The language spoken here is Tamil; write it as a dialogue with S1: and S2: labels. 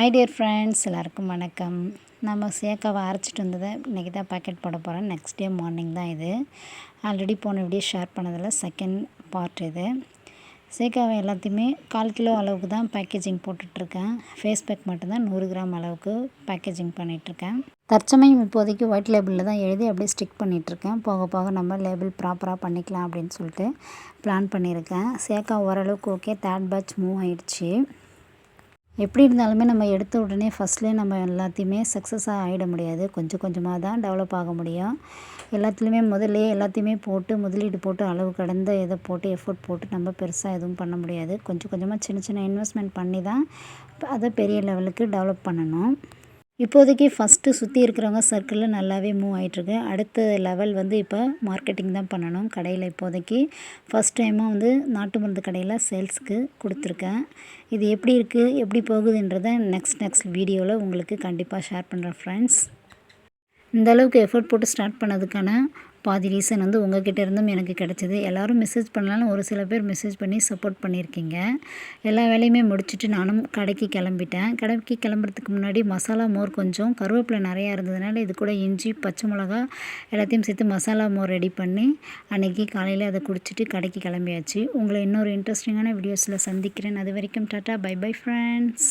S1: ஹாய் டியர் ஃப்ரெண்ட்ஸ் எல்லாருக்கும் வணக்கம். நம்ம சேக்காவை அரைச்சிட்டு வந்ததை இன்றைக்கி தான் பேக்கெட் போட போகிறேன் நெக்ஸ்ட் டே மார்னிங் தான் இது. ஆல்ரெடி போன வீடியோ ஷேர் பண்ணதில் செகண்ட் பார்ட் இது. சேக்காவை எல்லாத்தையுமே கால் கிலோ அளவுக்கு தான் பேக்கேஜிங் போட்டுட்ருக்கேன். ஃபேஸ் பேக் மட்டும்தான் நூறு கிராம் அளவுக்கு பேக்கேஜிங் பண்ணிகிட்ருக்கேன் தற்சமயம் இப்போதைக்கு ஒயிட் லேபிளில் தான் எழுதி அப்படியே ஸ்டிக் பண்ணிகிட்ருக்கேன் போக போக நம்ம லேபிள் ப்ராப்பராக பண்ணிக்கலாம் அப்படின்னு சொல்லிட்டு பிளான் பண்ணியிருக்கேன். சேக்கா ஓரளவுக்கு ஓகே தேர்ட் பேட்ச் மூவ் ஆயிடுச்சு. எப்படி இருந்தாலுமே நம்ம எடுத்த உடனே ஃபஸ்ட்லேயே நம்ம எல்லாத்தையுமே சக்ஸஸாக ஆகிட முடியாது. கொஞ்சம் கொஞ்சமாக தான் டெவலப் ஆக முடியும். எல்லாத்துலேயுமே முதல்லையே எல்லாத்தையுமே போட்டு முதலீடு போட்டு அளவு கடந்த இதை போட்டு எஃபோர்ட் போட்டு நம்ம பெருசாக எதுவும் பண்ண முடியாது. கொஞ்சம் கொஞ்சமாக சின்ன சின்ன இன்வெஸ்ட்மெண்ட் பண்ணி தான் அதை பெரிய லெவலுக்கு டெவலப் பண்ணணும். இப்போதைக்கு ஃபஸ்ட்டு சுற்றி இருக்கிறவங்க சர்க்கிளில் நல்லாவே மூவ் ஆகிட்டுருக்கு அடுத்த லெவல் வந்து இப்போ மார்க்கெட்டிங் தான் பண்ணணும். கடையில் இப்போதைக்கு ஃபஸ்ட் டைமாக வந்து நாட்டு மருந்து கடையில் சேல்ஸுக்கு கொடுத்துருக்கேன். இது எப்படி இருக்குது எப்படி போகுதுன்றதை நெக்ஸ்ட் நெக்ஸ்ட் வீடியோவில் உங்களுக்கு கண்டிப்பாக ஷேர் பண்ணுறேன் ஃப்ரெண்ட்ஸ் இந்த அளவுக்கு எஃபர்ட் போட்டு ஸ்டார்ட் பண்ணதுக்கான பாதி ரீசன் வந்து உங்ககிட்ட இருந்தும் எனக்கு கிடச்சிது. எல்லோரும் மெசேஜ் பண்ணலாலும் ஒரு சில பேர் மெசேஜ் பண்ணி சப்போர்ட் பண்ணியிருக்கீங்க. எல்லா வேலையுமே முடிச்சுட்டு நானும் கடைக்கு கிளம்பிட்டேன். கடைக்கு கிளம்புறதுக்கு முன்னாடி மசாலா மோர் கொஞ்சம் கருவேப்பிலை நிறையா இருந்ததுனால இது கூட இஞ்சி பச்சை மிளகா எல்லாத்தையும் சேர்த்து மசாலா மோர் ரெடி பண்ணி அன்றைக்கி காலையில் அதை குடிச்சிட்டு கடைக்கு கிளம்பியாச்சு. உங்களை இன்னொரு இன்ட்ரெஸ்டிங்கான வீடியோஸில் சந்திக்கிறேன். அது வரைக்கும் டாட்டா பை பை ஃப்ரெண்ட்ஸ்